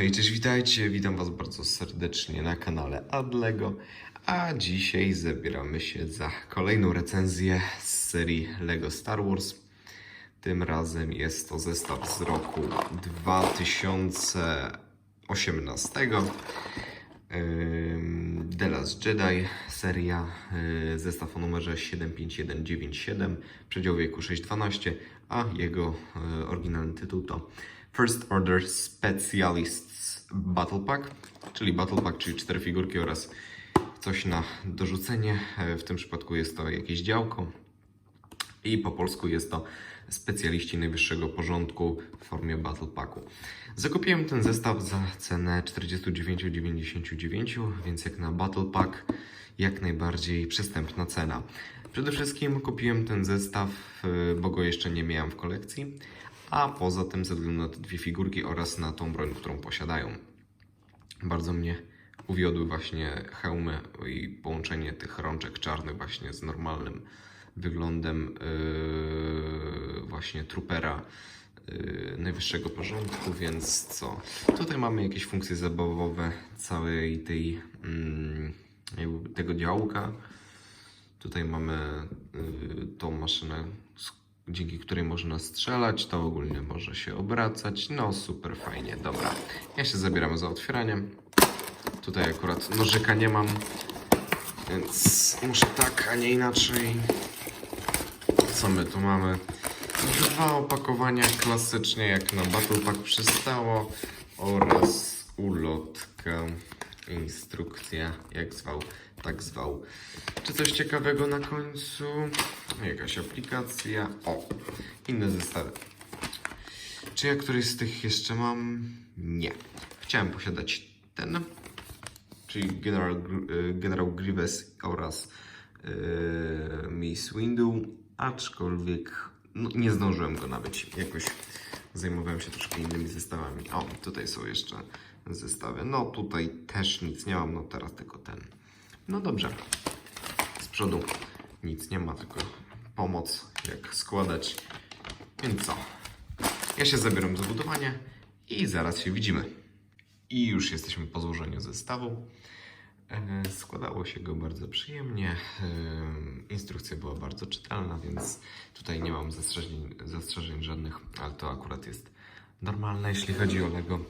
Hej, cześć, witajcie. Witam Was bardzo serdecznie na kanale Adlego. A dzisiaj zabieramy się za kolejną recenzję z serii LEGO Star Wars. Tym razem jest to zestaw z roku 2018. Ym, The Last Jedi, seria, y, zestaw o numerze 75197, przedział wieku 612, a jego y, oryginalny tytuł to First Order Specialists Battle Pack, czyli Battle Pack, czyli cztery figurki oraz coś na dorzucenie. E, W tym przypadku jest to jakieś działko. I po polsku jest to specjaliści najwyższego porządku w formie Battle Packu. Zakupiłem ten zestaw za cenę 49,99, więc jak na Battle Pack jak najbardziej przystępna cena. Przede wszystkim kupiłem ten zestaw, y, bo go jeszcze nie miałem w kolekcji, a poza tym ze względu na te dwie figurki oraz na tą broń, którą posiadają. Bardzo mnie uwiodły właśnie hełmy i połączenie tych rączek czarnych właśnie z normalnym wyglądem yy, właśnie trupera yy, najwyższego porządku, więc co? Tutaj mamy jakieś funkcje zabawowe całej tej jakby tego działka. Tutaj mamy yy, tą maszynę, z- dzięki której można strzelać. To ogólnie może się obracać. No super fajnie, dobra. Ja się zabieram za otwieranie. Tutaj akurat nożyka nie mam, więc muszę tak, a nie inaczej. Co my tu mamy? Dwa opakowania klasycznie jak na Battle Pack przystało oraz ulotka, instrukcja, jak zwał, tak zwał. Czy coś ciekawego na końcu? Jakaś aplikacja. O, inne zestawy. Czy ja któryś z tych jeszcze mam? Nie. Chciałem posiadać ten, czyli General, y, Generał Grievous oraz yy, Miss Windu, aczkolwiek no, nie zdążyłem go nabyć. Jakoś zajmowałem się troszkę innymi zestawami. O, tutaj są jeszcze zestawy. No tutaj też nic nie mam, no teraz tylko ten. No dobrze. Z przodu nic nie ma, tylko pomoc jak składać. Więc co? Ja się zabieram za budowanie i zaraz się widzimy. I już jesteśmy po złożeniu zestawu. E, Składało się go bardzo przyjemnie. E, Instrukcja była bardzo czytelna, więc tutaj nie mam zastrzeżeń, zastrzeżeń żadnych, ale to akurat jest normalne, jeśli chodzi o Lego.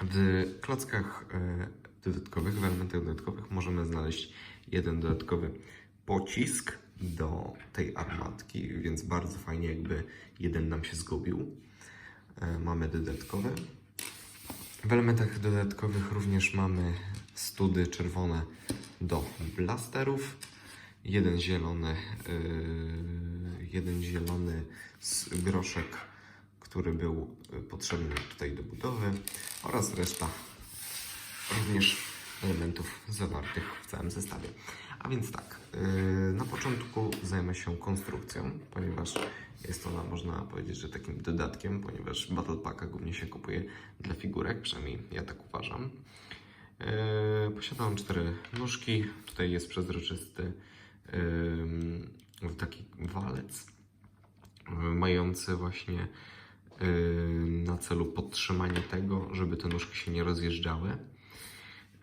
W klockach e, dodatkowych, w elementach dodatkowych możemy znaleźć jeden dodatkowy pocisk do tej armatki, więc bardzo fajnie jakby jeden nam się zgubił. E, Mamy dodatkowe. W elementach dodatkowych również mamy study czerwone do blasterów, jeden zielony, yy, jeden zielony z groszek, który był y, potrzebny tutaj do budowy oraz reszta również elementów zawartych w całym zestawie. A więc tak, yy, na początku zajmę się konstrukcją, ponieważ jest ona, można powiedzieć, że takim dodatkiem, ponieważ Battle Packa głównie się kupuje dla figurek, przynajmniej ja tak uważam. Yy, posiadam cztery nóżki, tutaj jest przezroczysty taki walec, mający właśnie na celu podtrzymanie tego, żeby te nóżki się nie rozjeżdżały.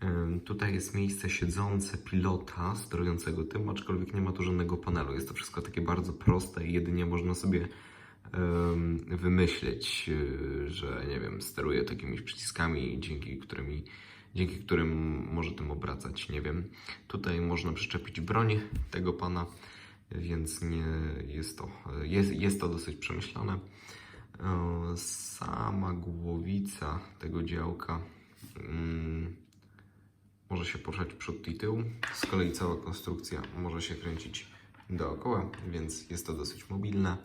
Ym, Tutaj jest miejsce siedzące pilota sterującego tym, aczkolwiek nie ma tu żadnego panelu. Jest to wszystko takie bardzo proste i jedynie można sobie ym, wymyśleć, że nie wiem, steruję takimi przyciskami, dzięki którymi dzięki którym może tym obracać, nie wiem. Tutaj można przyczepić broń tego pana, więc nie jest to, jest, jest to dosyć przemyślane. Yy, Sama głowica tego działka mm, może się poruszać przód i tył. Z kolei cała konstrukcja może się kręcić dookoła, więc jest to dosyć mobilne.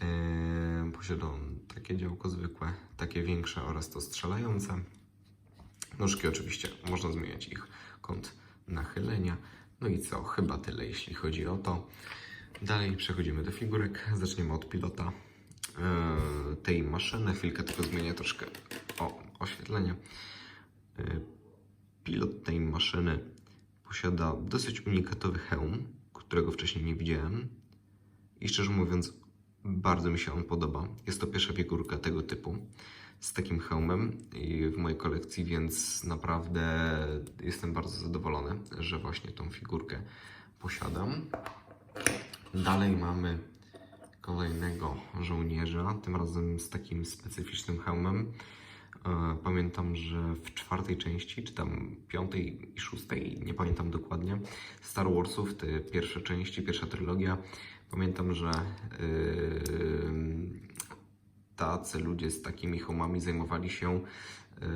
Eee, Posiadam takie działko zwykłe, takie większe oraz to strzelające. Nóżki oczywiście można zmieniać ich kąt nachylenia. No i co? Chyba tyle, jeśli chodzi o to. Dalej przechodzimy do figurek. Zaczniemy od pilota tej maszyny. Chwilkę tylko zmienię troszkę o oświetlenie. Eee, Pilot tej maszyny posiada dosyć unikatowy hełm, którego wcześniej nie widziałem. I szczerze mówiąc, Bardzo mi się on podoba. Jest to pierwsza figurka tego typu z takim hełmem w mojej kolekcji, więc naprawdę jestem bardzo zadowolony, że właśnie tą figurkę posiadam. Dalej mamy kolejnego żołnierza, tym razem z takim specyficznym hełmem. E, Pamiętam, że w czwartej części, czy tam piątej i szóstej, nie pamiętam dokładnie, Star Warsów, te pierwsze części, pierwsza trylogia, pamiętam, że yy, tacy ludzie z takimi hełmami zajmowali się yy,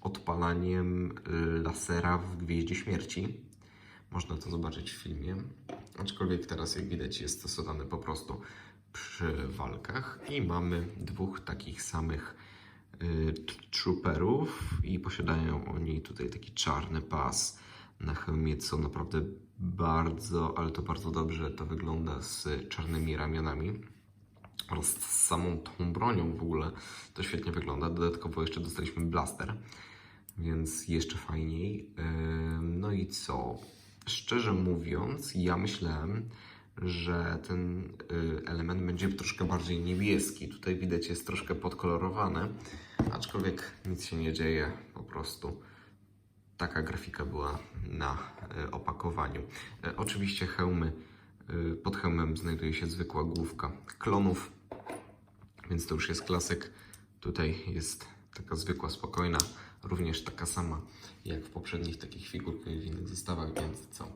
odpalaniem lasera w Gwieździe Śmierci. Można to zobaczyć w filmie. Aczkolwiek teraz, jak widać, jest stosowany po prostu przy walkach. I mamy dwóch takich samych y, trooperów i posiadają oni tutaj taki czarny pas na hełmie, co naprawdę bardzo, ale to bardzo dobrze to wygląda z czarnymi ramionami oraz z samą tą bronią w ogóle to świetnie wygląda. Dodatkowo jeszcze dostaliśmy blaster, więc jeszcze fajniej. Ym, No i co? Szczerze mówiąc, ja myślałem, że ten y, element będzie troszkę bardziej niebieski. Tutaj widać jest troszkę podkolorowany, aczkolwiek nic się nie dzieje, po prostu taka grafika była na y, opakowaniu. Y, Oczywiście hełmy, pod hełmem znajduje się zwykła główka klonów, więc to już jest klasyk. Tutaj jest taka zwykła, spokojna, również taka sama jak w poprzednich takich figurkach w innych zestawach, więc co?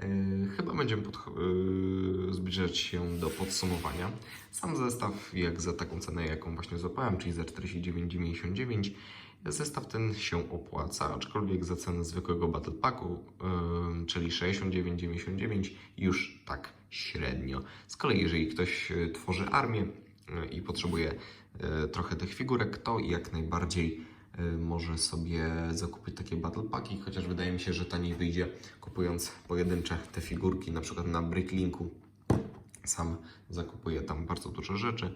Yy, chyba będziemy yy, zbliżać się do podsumowania. Sam zestaw, jak za taką cenę, jaką właśnie złapałem, czyli za 49,99, zestaw ten się opłaca, aczkolwiek za cenę zwykłego Battle Packu, yy, czyli 69,99, już tak średnio. Z kolei, jeżeli ktoś yy, tworzy armię i potrzebuje yy, trochę tych figurek, to jak najbardziej y, może sobie zakupić takie battle packi, chociaż wydaje mi się, że taniej wyjdzie kupując pojedyncze te figurki, na przykład na Bricklinku. Sam zakupuję tam bardzo dużo rzeczy,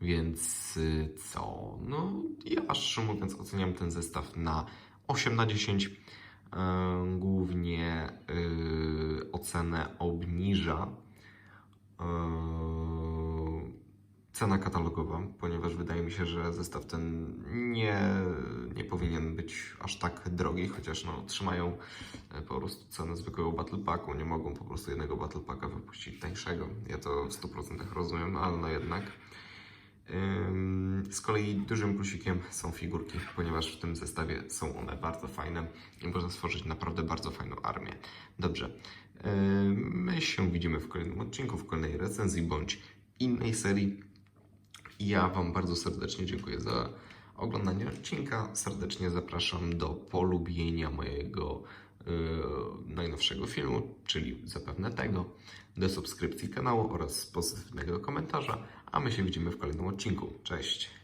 więc y, co? No, ja szczerze mówiąc oceniam ten zestaw na 8 na 10. Y, Głównie y, ocenę obniża y, cena katalogowa, ponieważ wydaje mi się, że zestaw ten nie, nie powinien być aż tak drogi, chociaż no, trzymają e, po prostu cenę zwykłego Battle Packu, nie mogą po prostu jednego Battle Packa wypuścić tańszego. Ja to w 100% rozumiem, ale no jednak. Z kolei dużym plusikiem są figurki, ponieważ w tym zestawie są one bardzo fajne i można stworzyć naprawdę bardzo fajną armię. Dobrze, my się widzimy w kolejnym odcinku, w kolejnej recenzji bądź innej serii. Ja Wam bardzo serdecznie dziękuję za oglądanie odcinka. Serdecznie zapraszam do polubienia mojego yy, najnowszego filmu, czyli zapewne tego, do subskrypcji kanału oraz pozytywnego komentarza. A my się widzimy w kolejnym odcinku. Cześć!